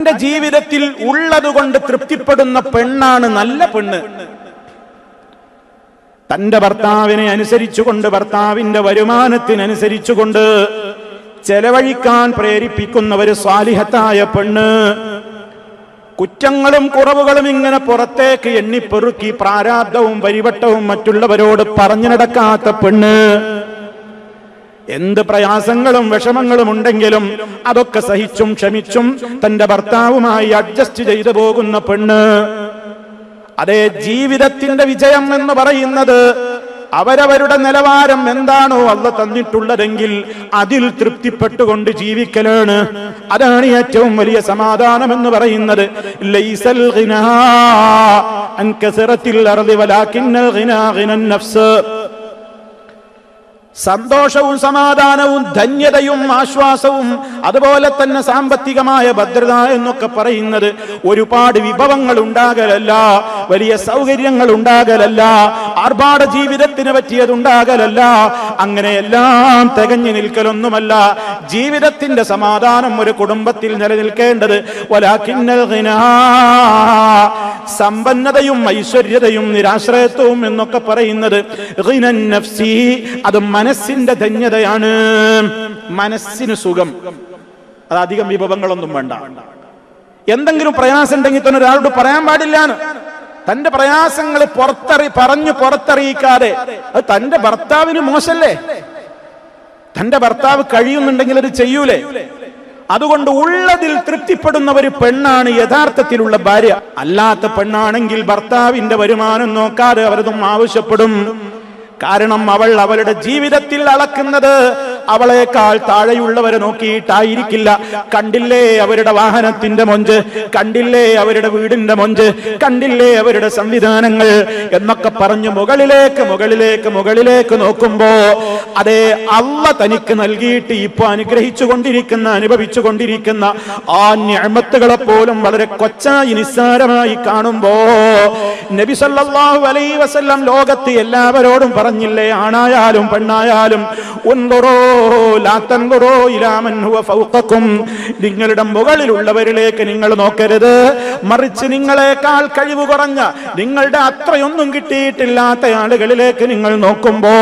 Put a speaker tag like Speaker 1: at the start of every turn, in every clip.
Speaker 1: തന്റെ ജീവിതത്തിൽ ഉള്ളതുകൊണ്ട് തൃപ്തിപ്പെടുന്ന പെണ്ണാണ് നല്ല പെണ്ണ്. തന്റെ ഭർത്താവിനെ അനുസരിച്ചുകൊണ്ട് ഭർത്താവിന്റെ വരുമാനത്തിനനുസരിച്ചുകൊണ്ട് ചെലവഴിക്കാൻ പ്രേരിപ്പിക്കുന്ന ഒരു സ്വാലിഹത്തായ പെണ്ണ്. കുറ്റങ്ങളും കുറവുകളും ഇങ്ങനെ പുറത്തേക്ക് എണ്ണിപ്പെറുക്കി പ്രാരാബ്ദവും പരിവട്ടവും മറ്റുള്ളവരോട് പറഞ്ഞു നടക്കാത്ത പെണ്ണ്. എന്ത് പ്രയാസങ്ങളും വിഷമങ്ങളും ഉണ്ടെങ്കിലും അതൊക്കെ സഹിച്ചും ക്ഷമിച്ചും തന്റെ ഭർത്താവുമായി അഡ്ജസ്റ്റ് ചെയ്തു പോകുന്ന പെണ്ണ്. അതേ ജീവിതത്തിന്റെ വിജയം എന്ന് പറയുന്നത് അവരവരുടെ നിലവാരം എന്താണോ അല്ല തന്നിട്ടുള്ളതെങ്കിൽ അതിൽ തൃപ്തിപ്പെട്ടുകൊണ്ട് ജീവിക്കലാണ്. അതാണ് ഏറ്റവും വലിയ സമാധാനം എന്ന് പറയുന്നത്. ലൈസൽ സന്തോഷവും സമാധാനവും ധന്യതയും ആശ്വാസവും അതുപോലെ തന്നെ സാമ്പത്തികമായ ഭദ്രത എന്നൊക്കെ പറയുന്നത് ഒരുപാട് വിഭവങ്ങൾ ഉണ്ടാകലല്ല വലിയ സൗകര്യങ്ങൾ ഉണ്ടാകലല്ല ആർഭാട ജീവിതത്തിന് പറ്റിയത് ഉണ്ടാകലല്ല അങ്ങനെയെല്ലാം തികഞ്ഞു നിൽക്കലൊന്നുമല്ല ജീവിതത്തിന്റെ സമാധാനം ഒരു കുടുംബത്തിൽ നിലനിൽക്കേണ്ടത്. സമ്പന്നതയും ഐശ്വര്യതയും നിരാശ്രയത്വവും എന്നൊക്കെ പറയുന്നത് അത് മനസ്സിന്റെ ധന്യതയാണ്. മനസ്സിന് സുഖം. അത് അധികം വിഭവങ്ങളൊന്നും വേണ്ട. എന്തെങ്കിലും പ്രയാസം ഉണ്ടെങ്കിൽ തന്നെ ഒരാളോട് പറയാൻ പാടില്ലാന്ന്. തന്റെ പ്രയാസങ്ങൾ പുറത്തറി പറഞ്ഞു പുറത്തറിയിക്കാതെ. അത് തന്റെ ഭർത്താവിന് മോശല്ലേ? തന്റെ ഭർത്താവ് കഴിയുന്നുണ്ടെങ്കിൽ അത് ചെയ്യൂലേ? അതുകൊണ്ട് ഉള്ളതിൽ തൃപ്തിപ്പെടുന്ന ഒരു പെണ്ണാണ് യഥാർത്ഥത്തിലുള്ള ഭാര്യ. അല്ലാത്ത പെണ്ണാണെങ്കിൽ ഭർത്താവിന്റെ വരുമാനം നോക്കാതെ അവരതും ആവശ്യപ്പെടും. കാരണം അവൾ അവളുടെ ജീവിതത്തിൽ അളക്കുന്നത് അവളെക്കാൾ താഴെയുള്ളവരെ നോക്കിയിട്ടായിരിക്കില്ല. കണ്ടില്ലേ അവരുടെ വാഹനത്തിന്റെ മൊഞ്ച്? കണ്ടില്ലേ അവരുടെ വീടിന്റെ മൊഞ്ച്? കണ്ടില്ലേ അവരുടെ സംവിധാനങ്ങൾ? എന്നൊക്കെ പറഞ്ഞു മുകളിലേക്ക് മുകളിലേക്ക് മുകളിലേക്ക് നോക്കുമ്പോ അതേ അല്ല തനിക്ക് നൽകിയിട്ട് ഇപ്പൊ അനുഗ്രഹിച്ചു കൊണ്ടിരിക്കുന്ന അനുഭവിച്ചു കൊണ്ടിരിക്കുന്ന ആ ഞാമത്തുകളെ പോലും വളരെ കൊച്ചായി നിസ്സാരമായി കാണുമ്പോ നബി സല്ലല്ലാഹു അലൈഹി വസല്ലം ലോകത്ത് എല്ലാവരോടും പറഞ്ഞില്ലേ? ആണായാലും പെണ്ണായാലും. നിങ്ങളുടെ മുകളിലുള്ളവരിലേക്ക് നിങ്ങൾ നോക്കരുത്. മറിച്ച് നിങ്ങളെക്കാൾ കഴിവ് കുറഞ്ഞ നിങ്ങളുടെ അത്രയൊന്നും കിട്ടിയിട്ടില്ലാത്ത ആളുകളിലേക്ക് നിങ്ങൾ നോക്കുമ്പോ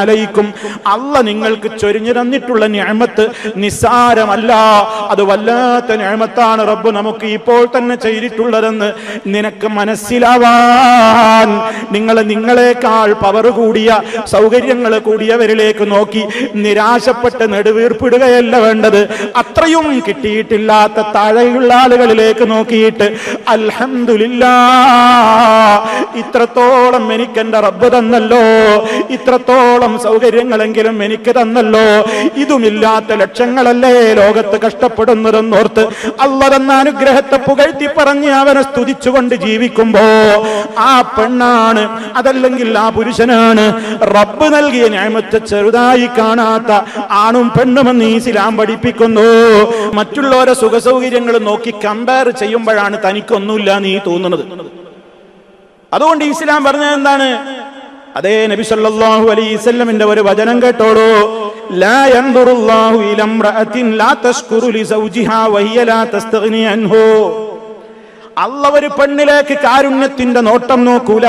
Speaker 1: അലൈക്കും. അല്ല നിങ്ങൾക്ക് ചൊരിഞ്ഞു തന്നിട്ടുള്ള ഞാമത്ത് നിസ്സാരമല്ല. അത് വല്ലാത്ത ഞാമത്താണ് റബ്ബ് നമുക്ക് ഇപ്പോൾ തന്നെ ചെയ്തിട്ടുള്ളതെന്ന് നിനക്ക് മനസ്സിലാവാൻ നിങ്ങൾ നിങ്ങളെക്കാൾ പവർ കൂടിയ സൗകര്യങ്ങൾ കൂടിയവരിലേക്ക് നോക്കി നിരാശപ്പെട്ട് നെടുവീർപ്പിടുകയല്ല വേണ്ടത്. അത്രയും കിട്ടിയിട്ടില്ലാത്ത താഴെയുള്ള ആളുകളിലേക്ക് നോക്കിയിട്ട് അൽഹംദുലില്ലാ ഇത്രത്തോളം എനിക്ക് എന്റെ റബ്ബ് തന്നല്ലോ ഇത്രത്തോളം സൗകര്യങ്ങളെങ്കിലും എനിക്ക് തന്നല്ലോ ഇതുമില്ലാത്ത ലക്ഷങ്ങളല്ലേ ലോകത്ത് കഷ്ടപ്പെടുന്നതെന്നോർത്ത് അല്ല തന്ന അനുഗ്രഹത്തെ പുകഴ്ത്തി പറഞ്ഞ് അവനെ സ്തുതിച്ചുകൊണ്ട് ജീവിക്കുമ്പോ ആ പെണ്ണാണ്. അതല്ലെങ്കിൽ ആ പുരുഷനാണ്. റബ്ബ് നൽകിയ ന്യായമത്തെ ചെറുതായി കാണാത്ത ആണും പെണ്ണുമെന്ന് ഇസ്ലാം പഠിപ്പിക്കുന്നു. മറ്റുള്ളവരെ സുഖസൗകര്യങ്ങൾ നോക്കി കമ്പയർ ചെയ്യുമ്പോഴാണ് തനിക്കൊന്നുമില്ല നീ തോന്നുന്നത്. അതുകൊണ്ട് ഇസ്ലാം പറഞ്ഞത് എന്താണ്? അതേ നബി സല്ലല്ലാഹു അലൈഹി വസല്ലമിന്റെ ഒരു വചനം കേട്ടോളൂ. ലാ യൻദുറുല്ലാഹു ഇലാ ഇംറഅത്തിൻ ലാ തശ്കുറു ലിസൗജിഹാ വഹിയ ലാ തസ്തഗ്നി അൻഹു. ഒരു പെണ്ണിലേക്ക് കാരുണ്യത്തിന്റെ നോട്ടം നോക്കൂല.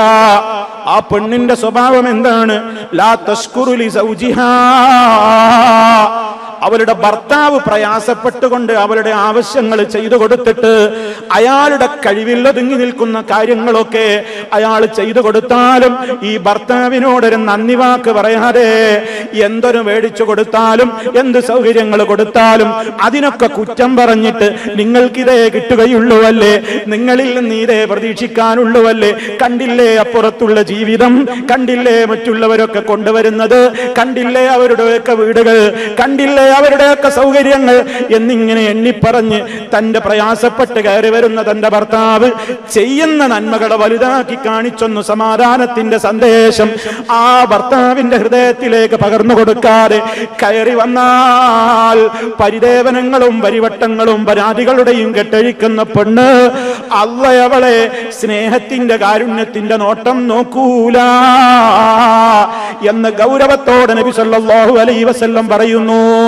Speaker 1: ആ പെണ്ണിന്റെ സ്വഭാവം എന്താണ്? ലാ തസ്കുറുലി ലിസൗജിഹാ അവളുടെ ഭർത്താവ് പ്രയാസപ്പെട്ടുകൊണ്ട് അവളുടെ ആവശ്യങ്ങൾ ചെയ്തു കൊടുത്തിട്ട് അയാളുടെ കഴിവിൽ ഒതുങ്ങി നിൽക്കുന്ന കാര്യങ്ങളൊക്കെ അയാൾ ചെയ്തു കൊടുത്താലും ഈ ഭർത്താവിനോടൊരു നന്ദി വാക്ക് പറയാതെ എന്തൊരു മേടിച്ചു കൊടുത്താലും എന്ത് സൗകര്യങ്ങൾ കൊടുത്താലും അതിനൊക്കെ കുറ്റം പറഞ്ഞിട്ട് നിങ്ങൾക്കിതേ കിട്ടുകയുള്ളൂവല്ലേ നിങ്ങളിൽ നിന്ന് ഇതേ പ്രതീക്ഷിക്കാനുള്ളൂവല്ലേ കണ്ടില്ലേ അപ്പുറത്തുള്ള ജീവിതം? കണ്ടില്ലേ മറ്റുള്ളവരൊക്കെ കൊണ്ടുവരുന്നത്? കണ്ടില്ലേ അവരുടെയൊക്കെ വീടുകൾ? കണ്ടില്ലേ അവരുടെയൊക്കെ സൗകര്യങ്ങൾ എന്നിങ്ങനെ എണ്ണിപ്പറഞ്ഞ് തന്റെ പ്രയാസപ്പെട്ട് കയറി വരുന്ന തന്റെ ഭർത്താവ് ചെയ്യുന്ന നന്മകളെ വലുതാക്കി കാണിച്ചൊന്നു സമാധാനത്തിന്റെ സന്ദേശം ആ ഭർത്താവിന്റെ ഹൃദയത്തിലേക്ക് പകർന്നു കൊടുക്കാതെ കയറി വന്നാൽ പരിദേവനങ്ങളും പരിവട്ടങ്ങളും പരാതികളുടെയും കെട്ടഴിക്കുന്ന പെണ്ണ് അള്ളയവളെ സ്നേഹത്തിന്റെ കാരുണ്യത്തിന്റെ നോട്ടം നോക്കൂല എന്ന് ഗൗരവത്തോടെ നബി സല്ലല്ലാഹു അലൈഹി വസല്ലം പറയുന്നു.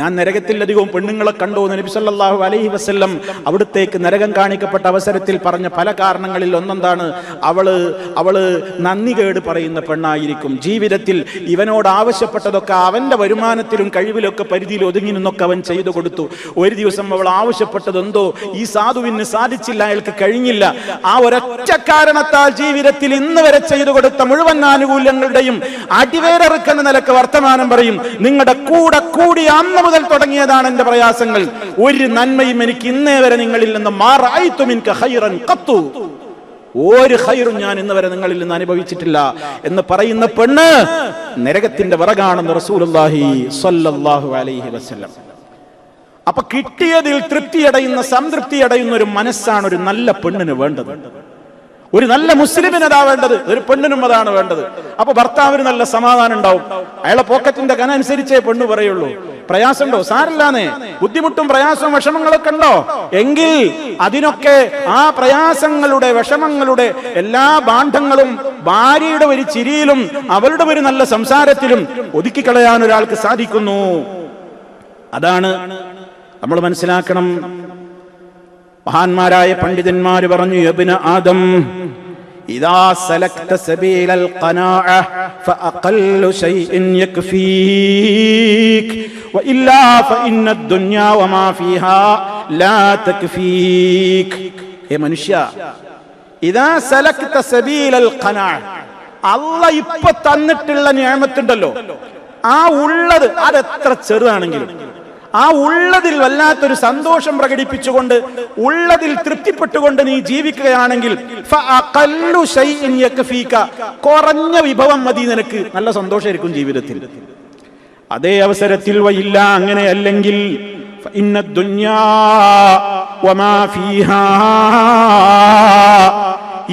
Speaker 1: ഞാൻ നരകത്തിലധികവും പെണ്ണുങ്ങളെ കണ്ടു നബി സല്ലല്ലാഹു അലൈഹി വസ്ല്ലം അവിടത്തേക്ക് നരകം കാണിക്കപ്പെട്ട അവസരത്തിൽ പറഞ്ഞ പല കാരണങ്ങളിൽ ഒന്നെന്താണ്? അവൾ അവൾ നന്ദി കേട് പറയുന്ന പെണ്ണായിരിക്കും. ജീവിതത്തിൽ ഇവനോട് ആവശ്യപ്പെട്ടതൊക്കെ അവന്റെ വരുമാനത്തിലും കഴിവിലൊക്കെ പരിധിയിൽ ഒതുങ്ങി നിന്നൊക്കെ അവൻ ചെയ്തു കൊടുത്തു. ഒരു ദിവസം അവൾ ആവശ്യപ്പെട്ടതെന്തോ ഈ സാധുവിന് സാധിച്ചില്ല അയാൾക്ക് കഴിഞ്ഞില്ല. ആ ഒരൊറ്റ കാരണത്താൽ ജീവിതത്തിൽ ഇന്ന് വരെ ചെയ്തു കൊടുത്ത മുഴുവൻ ആനുകൂല്യങ്ങളുടെയും അടിവേരറുക്കുന്ന നിലയ്ക്ക് വർത്തമാനം പറയും. നിങ്ങളുടെ കൂടെ കൂടി അന്ന് മുതൽ തുടങ്ങിയതാണ് എന്റെ പ്രയാസങ്ങൾ. ഒരു നന്മയും എനിക്ക് ഇന്നേ വരെ നിങ്ങളിൽ നിന്ന് മാറായിത്തും ഹൈറൻ കത്തു ഒരു ഹൈറും ഞാൻ ഇന്ന് വരെ നിങ്ങളിൽ നിന്ന് അനുഭവിച്ചിട്ടില്ല എന്ന് പറയുന്ന പെണ്ണ് നരകത്തിന്റെ വിറകാണെന്ന് അലൈഹി വസല്ലം. അപ്പൊ കിട്ടിയതിൽ തൃപ്തിയടയുന്ന സംതൃപ്തി അടയുന്ന ഒരു മനസ്സാണ് ഒരു നല്ല പെണ്ണിന് വേണ്ടത്. ഒരു നല്ല മുസ്ലിമിന് അതാ വേണ്ടത് ഒരു പെണ്ണിനും അതാണ് വേണ്ടത്. അപ്പൊ ഭർത്താവിന് നല്ല സമാധാനം ഉണ്ടാവും. അയാളെ പോക്കറ്റിന്റെ കന അനുസരിച്ചേ പെണ്ണ് പറയുള്ളൂ. പ്രയാസമുണ്ടോ? സാരല്ലാന്ന്. ബുദ്ധിമുട്ടും പ്രയാസവും വിഷമങ്ങളൊക്കെ ഉണ്ടോ? എങ്കിൽ അതിനൊക്കെ ആ പ്രയാസങ്ങളുടെ വിഷമങ്ങളുടെ എല്ലാ ബാന്ധങ്ങളും ഭാര്യയുടെ ഒരു ചിരിയിലും അവളുടെ ഒരു നല്ല സംസാരത്തിലും ഒതുക്കിക്കളയാൻ ഒരാൾക്ക് സാധിക്കുന്നു. അതാണ് നമ്മൾ മനസ്സിലാക്കണം. മഹാന്മാരായ പണ്ഡിതന്മാര് പറഞ്ഞു യബിന ആദം ഇദാ സലക്ത സബീലൽ ഖനാഅ ഫഅഖല്ലു ശൈഇൻ യക്ഫീക് വഇല്ലാ ഫഇന്ന الدنيا വമാ ഫീഹാ ലാ തക്ഫീക് ഹേ മനുഷ്യ ഇദാ സലക്ത സബീലൽ ഖനാഅ അല്ല ഇപ്പൊ തന്നിട്ടുള്ള നിയമത്തുണ്ടല്ലോ ആ ഉള്ളത് അതെത്ര ചെറുതാണെങ്കിലും ആ ഉള്ളതിൽ വല്ലാത്തൊരു സന്തോഷം പ്രകടിപ്പിച്ചുകൊണ്ട് ഉള്ളതിൽ തൃപ്തിപ്പെട്ടുകൊണ്ട് നീ ജീവിക്കുകയാണെങ്കിൽ. കുറഞ്ഞ വിഭവം മതി നിനക്ക്. നല്ല സന്തോഷമായിരിക്കും ജീവിതത്തിൽ. അതേ അവസരത്തിൽ വയ്യില്ല അങ്ങനെ അല്ലെങ്കിൽ ഇന്ന ദുന്യാ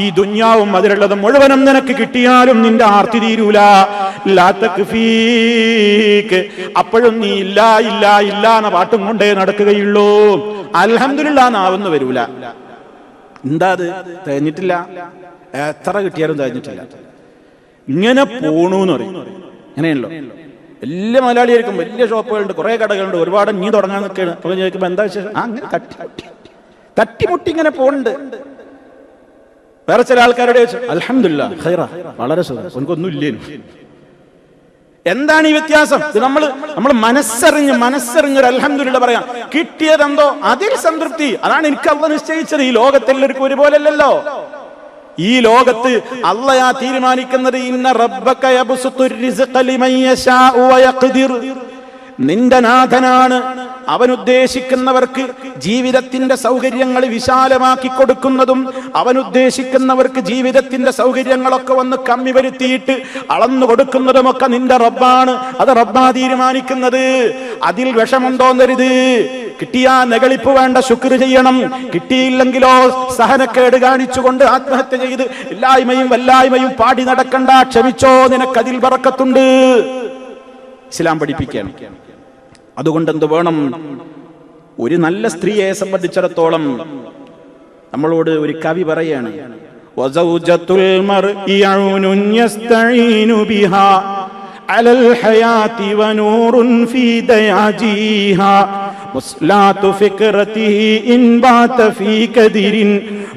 Speaker 1: ഈ ദുന്യാവും അതിലുള്ളത് മുഴുവനും നിനക്ക് കിട്ടിയാലും നിന്റെ ആർത്തി തീരൂല. അപ്പോഴും നീ ഇല്ല ഇല്ല ഇല്ല എന്ന പാട്ടും കൊണ്ടേ നടക്കുകയുള്ളൂ. അലഹമില്ല നാവെന്ന് വരൂല. എന്താ അത്? തേഞ്ഞിട്ടില്ല എത്ര കിട്ടിയാലും തേഞ്ഞിട്ടില്ല ഇങ്ങനെ പോണൂന്ന് പറയും. അങ്ങനെയല്ലോ വലിയ മലയാളിയായിരിക്കും വലിയ ഷോപ്പുകളുണ്ട് കുറെ കടകളുണ്ട് ഒരുപാട് നീ തുടങ്ങാൻ നിൽക്കുകയാണ്. അപ്പൊ ചോദിക്കുമ്പോ എന്താ വിശേഷം? അങ്ങനെ തട്ടി തട്ടിമുട്ടി ഇങ്ങനെ പോണുണ്ട്. വേറെ ചില ആൾക്കാരുടെ അലഹമില്ല വളരെ സുഖം എനിക്കൊന്നും എന്താണ് ഈ വ്യത്യാസം? നമ്മൾ നമ്മൾ മനസ്സറിഞ്ഞ് ഒരു അലഹമില്ല പറയാം. കിട്ടിയതെന്തോ അതിൽ സംതൃപ്തി. അതാണ് എനിക്ക് അള്ള നിശ്ചയിച്ചത്. ഈ ലോകത്തെല്ലാവർക്കും ഒരുപോലല്ലല്ലോ ഈ ലോകത്ത് അള്ളയാ തീരുമാനിക്കുന്നത് ഇന്ന റബ്ബക്ക നിന്റെ നാഥനാണ് അവൻ ഉദ്ദേശിക്കുന്നവർക്ക് ജീവിതത്തിന്റെ സൗകര്യങ്ങൾ വിശാലമാക്കി കൊടുക്കുന്നതും അവൻ ഉദ്ദേശിക്കുന്നവർക്ക് ജീവിതത്തിന്റെ സൗകര്യങ്ങളൊക്കെ വന്ന് കമ്മി വരുത്തിയിട്ട് അളന്നു കൊടുക്കുന്നതുമൊക്കെ നിന്റെ റബ്ബാണ്. അത് റബ്ബാ തീരുമാനിക്കുന്നത്. അതിൽ വിഷമം തോന്നരുത് കിട്ടിയാ നെകളിപ്പ് വേണ്ട ശുക്ർ ചെയ്യണം. കിട്ടിയില്ലെങ്കിലോ സഹനക്കേട് കാണിച്ചുകൊണ്ട് ആത്മഹത്യ ചെയ്ത് ഇല്ലായ്മയും വല്ലായ്മയും പാടി നടക്കണ്ട. ക്ഷമിച്ചോ നിനക്കതിൽ പറക്കത്തുണ്ട് ഇസ്ലാം പഠിപ്പിക്കാൻ അതുകൊണ്ട് എന്ത് വേണം? ഒരു നല്ല സ്ത്രീയെ സംബന്ധിച്ചിടത്തോളം നമ്മളോട് ഒരു കവി പറയാണ്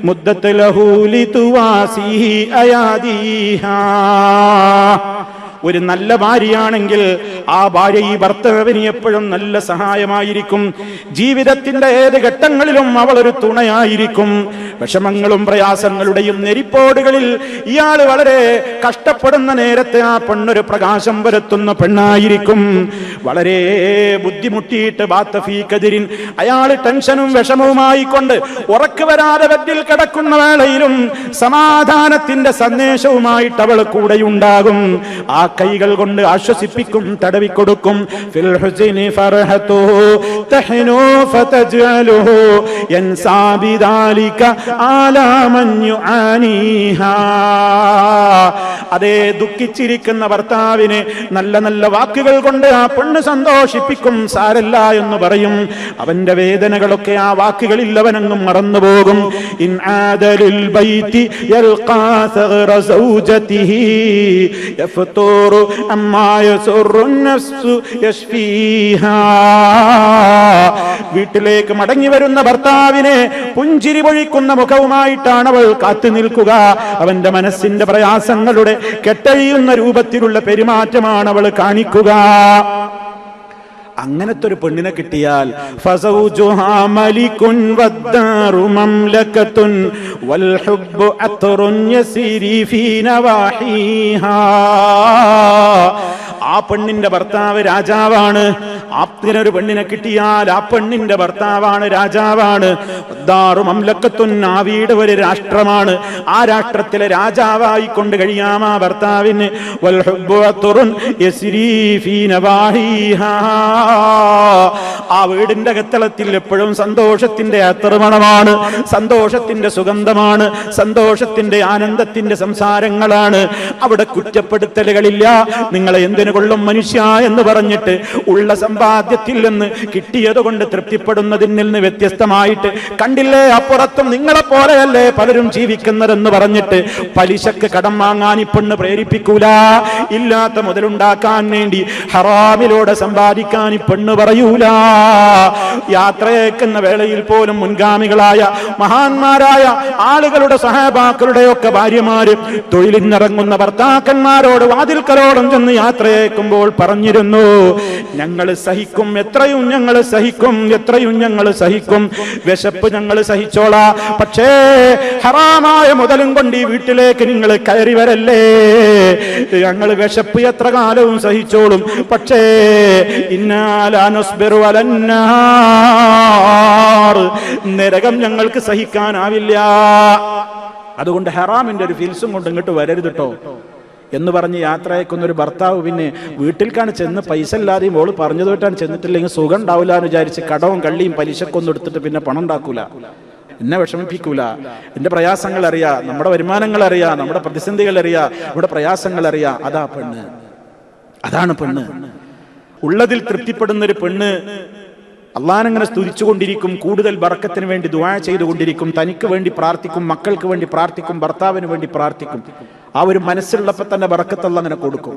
Speaker 1: മുദ്ദത്ത് ലഹൂലി തുവാസി ഒരു നല്ല ഭാര്യയാണെങ്കിൽ ആ ഭാര്യ ഈ ഭർത്താവിന് എപ്പോഴും നല്ല സഹായമായിരിക്കും. ജീവിതത്തിന്റെ ഏത് ഘട്ടങ്ങളിലും അവൾ ഒരു തുണയായിരിക്കും. വിഷമങ്ങളും പ്രയാസങ്ങളുടെയും നെരിപ്പോടുകളിൽ ഇയാൾ വളരെ കഷ്ടപ്പെടുന്ന നേരത്തെ ആ പെണ്ണൊരു പ്രകാശം വരുത്തുന്ന പെണ്ണായിരിക്കും. വളരെ ബുദ്ധിമുട്ടിയിട്ട് ബാത്തഫീക്കെതിരിൻ അയാൾ ടെൻഷനും വിഷമവുമായി കൊണ്ട് ഉറക്കു വരാതെ ബെഡിൽ കിടക്കുന്ന വേളയിലും സമാധാനത്തിന്റെ സന്ദേശവുമായിട്ട് അവൾ കൂടെയുണ്ടാകും. ആ കൈകൾ കൊണ്ട് ആശ്വസിപ്പിക്കും തടവിക്കൊടുക്കും. അതേ ദുഃഖിച്ചിരിക്കുന്ന ഭർത്താവിനെ നല്ല നല്ല വാക്കുകൾ കൊണ്ട് ആ പെണ്ണ് പെണ്ണ് സന്തോഷിപ്പിക്കും സാരല്ല എന്ന് പറയും. അവന്റെ വേദനകളൊക്കെ ആ വാക്കുകളിൽ അവനങ്ങും മറന്നുപോകും. ഇൻ ബൈതി നഫ്സു യശ്ഫീഹാ. വീട്ടിലേക്ക് മടങ്ങി വരുന്ന ഭർത്താവിനെ പുഞ്ചിരി പൊഴിക്കുന്ന മുഖവുമായിട്ടാണ് അവൾ കാത്തു നിൽക്കുക. അവന്റെ മനസ്സിന്റെ പ്രയാസങ്ങളുടെ കെട്ടഴിയുന്ന രൂപത്തിലുള്ള പെരുമാറ്റമാണ് അവൾ കാണിക്കുക. അങ്ങനത്തെ ഒരു പെണ്ണിനെ കിട്ടിയാൽ ആ പെണ്ണിന്റെ ഭർത്താവ് രാജാവാണ്. ആപ്തിനൊരു പെണ്ണിനെ കിട്ടിയാൽ ആ പെണ്ണിന്റെ ഭർത്താവാണ് രാജാവാണ്. വദ്ദാറു മംലക്കത്തുൻ ആ വീട് ഒരു രാഷ്ട്രമാണ്. ആ രാഷ്ട്രത്തിലെ രാജാവായി കൊണ്ട് കഴിയാം ആ ഭർത്താവിന്. വൽ ഹുബ്ബു അത്റുൻ യസിരി ഫീ ആ വീടിന്റെ അകത്തളത്തിൽ എപ്പോഴും സന്തോഷത്തിന്റെ അത്രമണമാണ് സന്തോഷത്തിന്റെ സുഗന്ധമാണ്. സന്തോഷത്തിന്റെ ആനന്ദത്തിന്റെ സംസാരങ്ങളാണ്. അവിടെ കുറ്റപ്പെടുത്തലുകളില്ല. നിങ്ങളെ എന്തിനു കൊള്ളും മനുഷ്യ എന്ന് പറഞ്ഞിട്ട് ഉള്ള സമ്പാദ്യത്തിൽ നിന്ന് കിട്ടിയത് കൊണ്ട് തൃപ്തിപ്പെടുന്നതിൽ നിന്ന് വ്യത്യസ്തമായിട്ട് കണ്ടില്ലേ? അപ്പുറത്തും നിങ്ങളെ പോലെയല്ലേ പലരും ജീവിക്കുന്നതെന്ന് പറഞ്ഞിട്ട് പലിശക്ക് കടം വാങ്ങാൻ ഈ പ്രേരിപ്പിക്കൂല. ഇല്ലാത്ത മുതലുണ്ടാക്കാൻ വേണ്ടി ഹറാമിലൂടെ സമ്പാദിക്കാൻ ഈ പെണ്ണ് പറയൂല. യാത്രയേക്കുന്ന വേളയിൽ പോലും മുൻഗാമികളായ മഹാന്മാരായ ആളുകളുടെ സഹപാക്കളുടെ ഒക്കെ ഭാര്യമാര് തൊഴിലിന്നിറങ്ങുന്ന ഭർത്താക്കന്മാരോട് വാതിൽക്കലോടം ചെന്ന് യാത്രയേക്കുമ്പോൾ പറഞ്ഞിരുന്നു ഞങ്ങൾ സഹിക്കും എത്രയും ഞങ്ങൾ സഹിക്കും എത്രയും ഞങ്ങൾ സഹിക്കും. വിശപ്പ് ഞങ്ങൾ സഹിച്ചോളാ. പക്ഷേ ഹറാമായ മുതലും കൊണ്ട് ഈ വീട്ടിലേക്ക് നിങ്ങൾ കയറി വരല്ലേ? ഞങ്ങൾ വിശപ്പ് എത്ര കാലവും സഹിച്ചോളും. പക്ഷേ അലന്നാർ നരകം ഞങ്ങൾക്ക് സഹിക്കാനാവില്ല. അതുകൊണ്ട് ഹറാമിന്റെ ഒരു ഫിൽസും കൊണ്ട് ഇങ്ങോട്ട് വരരുത് കേട്ടോ എന്ന് പറഞ്ഞ് യാത്ര അയക്കുന്ന ഒരു ഭർത്താവ് പിന്നെ വീട്ടിൽക്കാണ് ചെന്ന് പൈസ ഇല്ലാതെയും ഓൾ പറഞ്ഞത് വിട്ടാണ് ചെന്നിട്ടില്ലെങ്കിൽ സുഖം ഉണ്ടാവില്ല എന്ന് വിചാരിച്ച് കടവും കള്ളിയും പലിശക്കൊന്നും എടുത്തിട്ട് പിന്നെ പണം ഉണ്ടാക്കൂല. എന്നെ വിഷമിപ്പിക്കൂല. എന്റെ പ്രയാസങ്ങൾ അറിയാ നമ്മുടെ വരുമാനങ്ങൾ അറിയാ നമ്മുടെ പ്രതിസന്ധികൾ അറിയാ നമ്മുടെ പ്രയാസങ്ങൾ അറിയാ. അതാ പെണ്ണ്. അതാണ് പെണ്ണ്. ഉള്ളതിൽ തൃപ്തിപ്പെടുന്ന ഒരു പെണ്ണ് അള്ളാനങ്ങനെ സ്തുതിച്ചുകൊണ്ടിരിക്കും കൂടുതൽ ബർക്കത്തിന് വേണ്ടി ദുആ ചെയ്തുകൊണ്ടിരിക്കും തനിക്ക് വേണ്ടി പ്രാർത്ഥിക്കും മക്കൾക്ക് വേണ്ടി പ്രാർത്ഥിക്കും ഭർത്താവിന് വേണ്ടി പ്രാർത്ഥിക്കും. ആ ഒരു മനസ്സിലുള്ളപ്പോൾ തന്നെ ബറക്കത്തുള്ള അങ്ങനെ കൊടുക്കും.